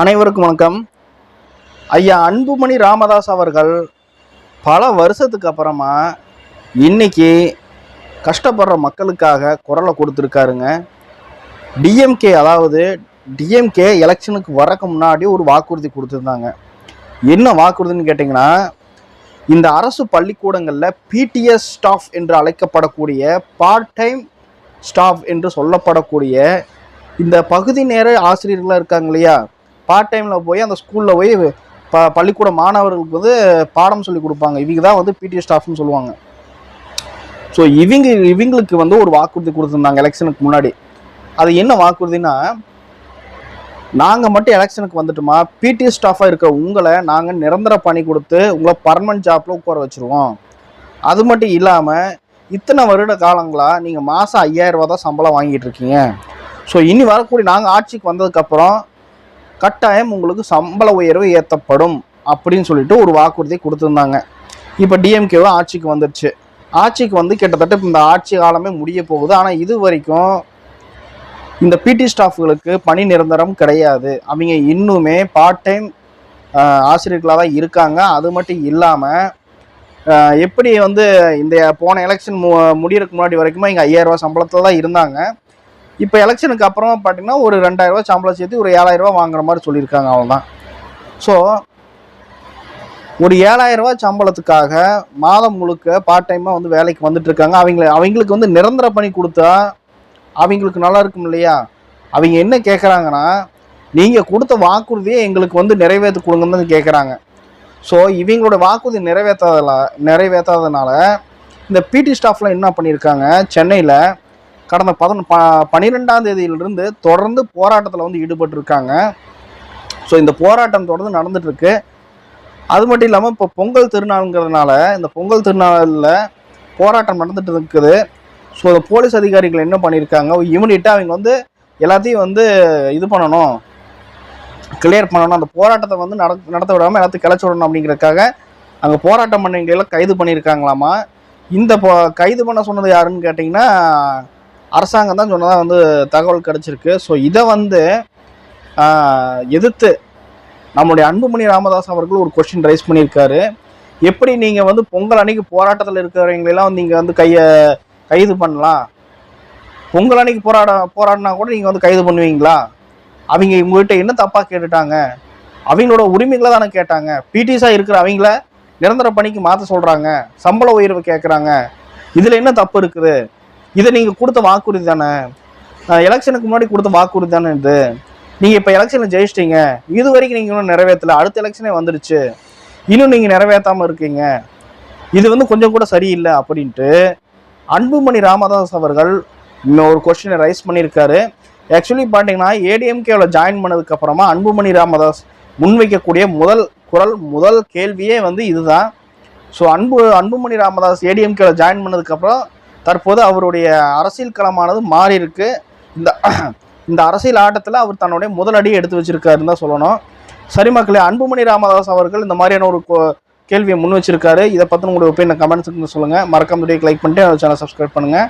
அனைவருக்கும் வணக்கம். ஐயா அன்புமணி ராமதாஸ் அவர்கள் பல வருஷத்துக்கு அப்புறமா இன்னைக்கு கஷ்டப்படுற மக்களுக்காக குரலை கொடுத்துருக்காருங்க. டிஎம்கே அதாவது டிஎம்கே எலெக்ஷனுக்கு வரக்கு முன்னாடி ஒரு வாக்குறுதி கொடுத்துருந்தாங்க. என்ன வாக்குறுதின்னு கேட்டிங்கன்னா இந்த அரசு பள்ளிக்கூடங்களில் பிடிஎஸ் ஸ்டாஃப் என்று அழைக்கப்படக்கூடிய பார்ட் டைம் ஸ்டாஃப் என்று சொல்லப்படக்கூடிய இந்த பகுதி நேர ஆசிரியர்களாக இருக்காங்க இல்லையா? பார்ட் டைமில் போய் அந்த ஸ்கூலில் போய் ப பள்ளிக்கூட மாணவர்களுக்கு வந்து பாடம் சொல்லி கொடுப்பாங்க. இவங்க தான் வந்து பிடி ஸ்டாஃப்னு சொல்லுவாங்க. ஸோ இவங்க இவங்களுக்கு வந்து ஒரு வாக்குறுதி கொடுத்துருந்தாங்க எலெக்ஷனுக்கு முன்னாடி. அது என்ன வாக்குறுதினா நாங்கள் மட்டும் எலெக்ஷனுக்கு வந்துட்டோமா பிடி ஸ்டாஃபாக இருக்க உங்களை நாங்கள் நிரந்தர பணி கொடுத்து உங்களை பர்மனன்ட் ஜாப்பில் உட்கார வச்சுருவோம். அது மட்டும் இல்லாமல் இத்தனை வருட காலங்களாக நீங்கள் மாதம் ஐயாயிரரூபா தான் சம்பளம் வாங்கிட்டு இருக்கீங்க. ஸோ இனி வரக்கூடிய நாங்கள் ஆட்சிக்கு வந்ததுக்கப்புறம் கட்டாயம் உங்களுக்கு சம்பள உயர்வு ஏற்றப்படும் அப்படின்னு சொல்லிட்டு ஒரு வாக்குறுதி கொடுத்துருந்தாங்க. இப்போ டிஎம்கேவும் ஆட்சிக்கு வந்துடுச்சு ஆட்சிக்கு வந்து கிட்டத்தட்ட இந்த ஆட்சி காலமே முடிய போகுது. ஆனால் இது வரைக்கும் இந்த பிடி ஸ்டாஃப்களுக்கு பணி நிரந்தரம் கிடையாது. அவங்க இன்னுமே பார்ட் டைம் ஆசிரியர்களாக தான் இருக்காங்க. அது மட்டும் இல்லாமல் எப்படி வந்து இந்த போன எலெக்ஷன் மு முடியறதுக்கு முன்னாடி வரைக்குமே இங்கே ஐயாயிரரூவா சம்பளத்தில் தான் இருந்தாங்க. இப்போ எலெக்ஷனுக்கு அப்புறமா பார்த்தீங்கன்னா ஒரு ரெண்டாயிரரூவா சம்பளம் சேர்த்து ஒரு ஏழாயிரரூவா வாங்குற மாதிரி சொல்லியிருக்காங்க அவ்வளோதான் ஸோ ஒரு ஏழாயிரம் ரூபாய் சம்பளத்துக்காக மாதம் முழுக்க பார்ட் டைமாக வந்து வேலைக்கு வந்துட்டுருக்காங்க அவங்கள அவங்களுக்கு வந்து நிரந்தர பணி கொடுத்தா அவங்களுக்கு நல்லா இருக்கும் இல்லையா? அவங்க என்ன கேட்குறாங்கன்னா நீங்கள் கொடுத்த வாக்குறுதியை எங்களுக்கு வந்து நிறைவேற்றி கொடுங்கன்னு கேட்குறாங்க ஸோ இவங்களோட வாக்குறுதி நிறைவேற்றாதல நிறைவேற்றாதனால இந்த பிடி ஸ்டாஃப்லாம் என்ன பண்ணியிருக்காங்க? சென்னையில் கடந்த பதின ப பன்னிரெண்டாம் தேதியிலிருந்து தொடர்ந்து போராட்டத்தில் வந்து ஈடுபட்டிருக்காங்க. ஸோ இந்த போராட்டம் தொடர்ந்து நடந்துட்டுருக்கு. அது மட்டும் இல்லாமல் இப்போ பொங்கல் திருநாளுங்கிறதுனால இந்த பொங்கல் திருநாளில் போராட்டம் நடந்துட்டு இருக்குது ஸோ போலீஸ் அதிகாரிகள் என்ன பண்ணியிருக்காங்க இமிடியட்டாக அவங்க வந்து எல்லாத்தையும் வந்து இது பண்ணணும். கிளியர் பண்ணணும். அந்த போராட்டத்தை வந்து நட நடத்த விடாமல் எல்லாத்தையும் கிளச்சி விடணும் அப்படிங்கிறதுக்காக அங்கே போராட்டம் பண்ணவங்களெல்லாம் கைது பண்ணியிருக்காங்களாமா இந்த கைது பண்ண சொன்னது யாருன்னு கேட்டிங்கன்னா அரசாங்கம் தான் சொன்னதாக வந்து தகவல் கிடச்சிருக்கு. ஸோ இதை வந்து எதிர்த்து நம்முடைய அன்புமணி ராமதாஸ் அவர்கள் ஒரு கொஸ்டின் ரைஸ் பண்ணியிருக்காரு. எப்படி நீங்கள் வந்து பொங்கல் அன்னைக்கு போராட்டத்தில் இருக்கிறவங்களெல்லாம் வந்து நீங்கள் வந்து கையை கைது பண்ணலாம்? பொங்கல் அன்னைக்கு போராட போராடினா கூட நீங்கள் வந்து கைது பண்ணுவீங்களா? அவங்க உங்ககிட்ட என்ன தப்பாக கேட்டுட்டாங்க? அவங்களோட உரிமைகளை தானே கேட்டாங்க. பிடிஸாக இருக்கிற அவங்கள நிரந்தர பணிக்கு மாற்ற சொல்கிறாங்க சம்பள உயர்வு கேட்குறாங்க இதில் என்ன தப்பு இருக்குது? இதை நீங்கள் கொடுத்த வாக்குறுதி தானே? எலெக்ஷனுக்கு முன்னாடி கொடுத்த வாக்குறுதி தானே இது? நீங்கள் இப்போ எலெக்ஷனில் ஜெயிச்சிட்டீங்க. இது வரைக்கும் நீங்கள் இன்னும் நிறைவேற்றல. அடுத்த எலெக்ஷனே வந்துடுச்சு இன்னும் நீங்கள் நிறைவேற்றாமல் இருக்கீங்க. இது வந்து கொஞ்சம் கூட சரியில்லை அப்படின்ட்டு அன்புமணி ராமதாஸ் அவர்கள் இன்னும் ஒரு கொஸ்டினை ரைஸ் பண்ணியிருக்காரு. ஆக்சுவலி பார்த்தீங்கன்னா ஏடிஎம்கேவில் ஜாயின் பண்ணதுக்கு அப்புறமா அன்புமணி ராமதாஸ் முன்வைக்கக்கூடிய முதல் குரல் முதல் கேள்வியே வந்து இதுதான். ஸோ அன்பு அன்புமணி ராமதாஸ் ஏடிஎம்கேவில் ஜாயின் பண்ணதுக்கப்புறம் தற்போது அவருடைய அரசியல் களமானது மாறி இருக்கு. இந்த இந்த அரசியல் ஆட்டத்தில் அவர் தன்னுடைய முதல் அடியை எடுத்து வச்சிருக்காருன்னு தான் சொல்லணும். சரி மக்களே அன்புமணி ராமதாஸ் அவர்கள் இந்த மாதிரியான ஒரு கேள்வியை முன் வச்சிருக்காரு. இதை பற்றி உங்களுடைய ஒப்பீனியன் கமெண்ட்ஸ் சொல்லுங்கள் மறக்காம வீடியோக்கு லைக் பண்ணிட்டு சேனல் சப்ஸ்கிரைப் பண்ணுங்கள்